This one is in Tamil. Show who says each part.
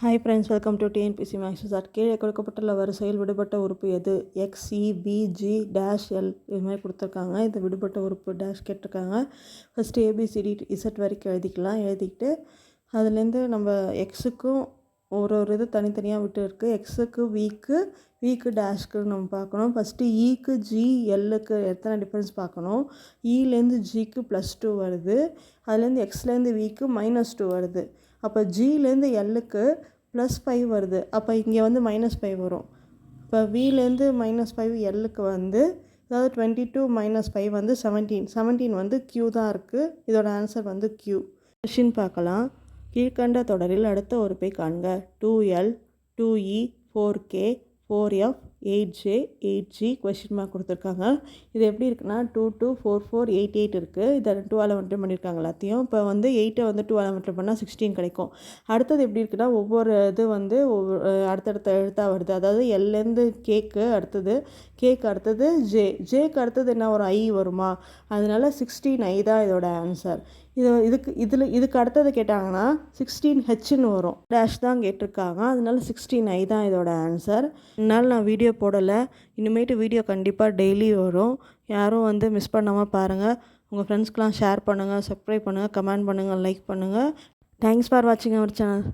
Speaker 1: Hi friends welcome to TNPSC maths sir கீழே கொடுக்கப்பட்டுள்ள வரிசையில் விடுபட்ட உறுப்பு எது? எக்ஸ்இபிஜி டேஷ் எல் இது மாதிரி கொடுத்துருக்காங்க. இந்த விடுபட்ட உறுப்பு டேஷ் கேட்டிருக்காங்க. ஃபஸ்ட்டு ஏபிசிடி இசட் வரைக்கும் எழுதிக்கலாம். எழுதிக்கிட்டு அதுலேருந்து நம்ம எக்ஸுக்கும் ஒரு ஒரு இது தனித்தனியாக விட்டு இருக்குது எக்ஸுக்கு வீக்கு வீக்கு டேஷ்க்கு நம்ம பார்க்கணும். ஃபஸ்ட்டு ஈக்கு e ஜி எல்லுக்கு எத்தனை டிஃப்ரென்ஸ் பார்க்கணும்? E ஈலேருந்து ஜிக்கு ப்ளஸ் டூ வருது. அதுலேருந்து எக்ஸ்லேருந்து வீக்கு மைனஸ் டூ வருது. அப்போ ஜிலேருந்து எல்லுக்கு ப்ளஸ் ஃபைவ் வருது. அப்போ இங்கே வந்து மைனஸ் ஃபைவ் வரும். இப்போ விலேருந்து மைனஸ் ஃபைவ் எல்லுக்கு வந்து அதாவது டுவெண்ட்டி டூ மைனஸ் ஃபைவ் வந்து செவன்டீன் செவன்டீன் வந்து க்யூ தான் இருக்குது இதோட ஆன்சர் வந்து க்யூ கொஷின் பார்க்கலாம். கீழ்கண்ட தொடரில் அடுத்த உறுப்பை காண்க. Two L two E four K four F eight J eight G question mark கொடுத்துருக்காங்க. இது எப்படி இருக்குன்னா two two four four eight eight இருக்குது இதை டூவால் மட்டும் பண்ணியிருக்காங்க எல்லாத்தையும். இப்போ வந்து எயிட்டை வந்து டூவால் மட்டும் பண்ணால் சிக்ஸ்டீன் கிடைக்கும். அடுத்தது எப்படி இருக்குன்னா ஒவ்வொரு இது வந்து ஒவ்வொரு அடுத்தடுத்த எழுத்தாக வருது. அதாவது எல்லேருந்து கேக்கு அடுத்தது கேக்கு அடுத்தது ஜே ஜேக்கு அடுத்தது என்ன ஒரு ஐ வருமா? அதனால சிக்ஸ்டீன் ஐ தான் இதோட ஆன்சர் இது இதுக்கு இதில் இதுக்கு அடுத்தது கேட்டாங்கன்னா சிக்ஸ்டீன் ஹெச்னு வரும். டேஷ் தான் கேட்டிருக்காங்க. அதனால சிக்ஸ்டீன் ஐ தான் இதோட ஆன்சர் அதனால் நான் வீடியோ வீடியோ போடலை. இனிமேட்டு வீடியோ கண்டிப்பாக டெய்லி வரும். யாரும் வந்து மிஸ் பண்ணாமல் பாருங்கள் உங்கள் ஃப்ரெண்ட்ஸ்க்கெலாம் ஷேர் பண்ணுங்கள் சப்ஸ்கிரைப் பண்ணுங்கள் கமெண்ட் பண்ணுங்கள் லைக் பண்ணுங்கள் தேங்க்ஸ் ஃபார் வாட்சிங் அவர் சேனல்